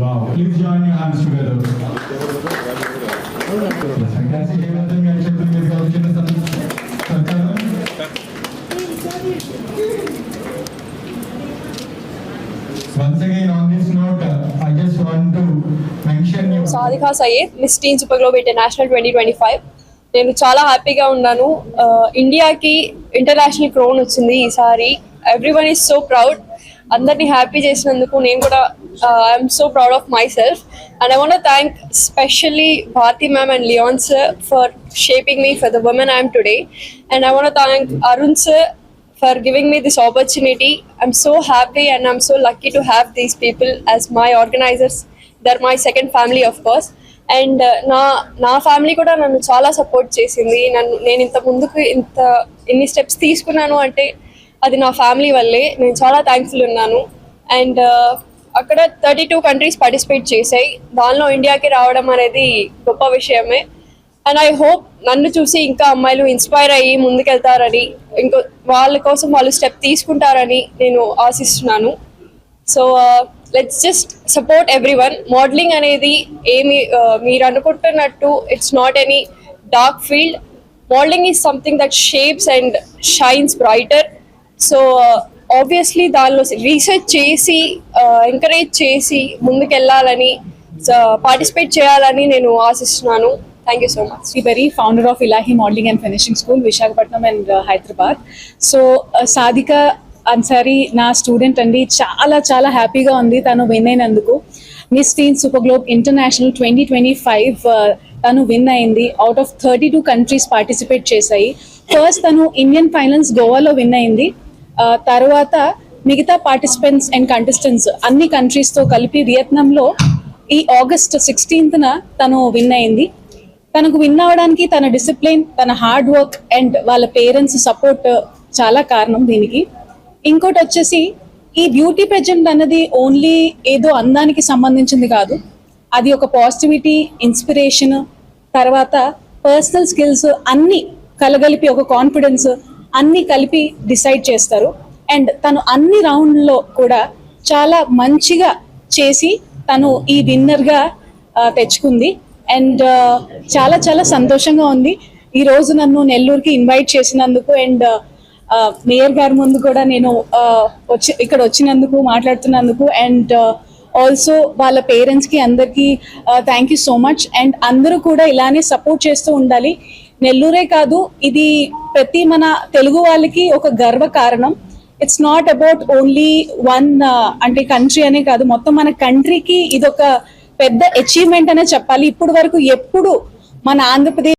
Wow. Please join your hands together. Yes, fantastic. Everything I should bring is also the sun. Once again, on this note, uh, I just want to mention you. Sadiqa Syed miss teen super globe international twenty twenty five నేను చాలా హ్యాపీగా ఉన్నాను ఇండియాకి international crown వచ్చింది ఈసారి every one is so proud అందరినీ happy చేసినందుకు నేను కూడా I'm so proud of myself and I want thank specially Bharati ma'am and Liyan sir for shaping me for the women I'm today and I want thank Arun sir for giving me this opportunity. I'm so happy and I'm so lucky to have these people as my organizers. They're my second family, of course. And uh, నా నా family కూడా నన్ను చాలా support చేసింది నన్ను నేను ఇంత ముందుకు ఇంత ఎన్ని స్టెప్స్ తీసుకున్నాను అంటే అది నా ఫ్యామిలీ వల్లే నేను చాలా థ్యాంక్ఫుల్ ఉన్నాను అండ్ అక్కడ థర్టీ టూ కంట్రీస్ పార్టిసిపేట్ చేశాయి. దానిలో ఇండియాకి రావడం అనేది గొప్ప విషయమే. అండ్ ఐ హోప్ నన్ను చూసి ఇంకా అమ్మాయిలు ఇన్స్పైర్ అయ్యి ముందుకెళ్తారని ఇంకో వాళ్ళ కోసం వాళ్ళు స్టెప్ తీసుకుంటారని నేను ఆశిస్తున్నాను. So let's just support every one modeling అనేది ఏమి uh, మీరు అనుకుంటున్నట్టు it's not any dark field modeling is something that shapes and shines brighter so obviously దానిలో రీసెర్చ్ చేసి ఎంకరేజ్ చేసి ముందుకెళ్ళాలని పార్టిసిపేట్ చేయాలని నేను ఆశిస్తున్నాను. Thank you so much Sribari, founder founder of Modeling and and finishing school Visakhapatnam and Hyderabad so uh, Ansari uh, నా student అండి చాలా చాలా హ్యాపీగా ఉంది తను విన్ అయినందుకు. Miss teen super globe international twenty twenty five తను విన్ అయింది. Out of thirty two countries participate చేశాయి. ఫస్ట్ తను ఇండియన్ ఫైనల్స్ గోవాలో విన్ అయింది. తర్వాత మిగతా పార్టిసిపెంట్స్ అండ్ కంటెస్టెంట్స్ అన్ని కంట్రీస్తో కలిపి వియత్నాంలో ఈ ఆగస్ట్ సిక్స్టీన్త్న తను విన్ అయింది. తనకు విన్ అవడానికి తన డిసిప్లిన్ తన హార్డ్ వర్క్ అండ్ వాళ్ళ పేరెంట్స్ సపోర్ట్ చాలా కారణం దీనికి. ఇంకోటి వచ్చేసి ఈ బ్యూటీ పెజెంట్ అన్నది ఓన్లీ ఏదో అందానికి సంబంధించింది కాదు. అది ఒక పాజిటివిటీ ఇన్స్పిరేషన్ తర్వాత పర్సనల్ స్కిల్స్ అన్ని కలగలిపి ఒక కాన్ఫిడెన్స్ అన్ని కలిపి డిసైడ్ చేస్తారు. అండ్ తను అన్ని రౌండ్లో కూడా చాలా మంచిగా చేసి తను ఈ విన్నర్గా తెచ్చుకుంది. అండ్ చాలా చాలా సంతోషంగా ఉంది. ఈ రోజు నన్ను నెల్లూరుకి ఇన్వైట్ చేసినందుకు అండ్ మేయర్ గారి ముందు కూడా నేను వచ్చి ఇక్కడ వచ్చినందుకు మాట్లాడుతున్నందుకు అండ్ ఆల్సో వాళ్ళ పేరెంట్స్కి అందరికీ thank you so much and అందరూ కూడా ఇలానే సపోర్ట్ చేస్తూ ఉండాలి. నెల్లూరే కాదు ఇది ప్రతి మన తెలుగు వాళ్ళకి ఒక గర్వ కారణం. It's not about only one అంటే కంట్రీ అనే కాదు మొత్తం మన కంట్రీకి ఇది ఒక పెద్ద అచీవ్మెంట్ అనే చెప్పాలి. ఇప్పుడు వరకు ఎప్పుడు మన ఆంధ్రప్రదేశ్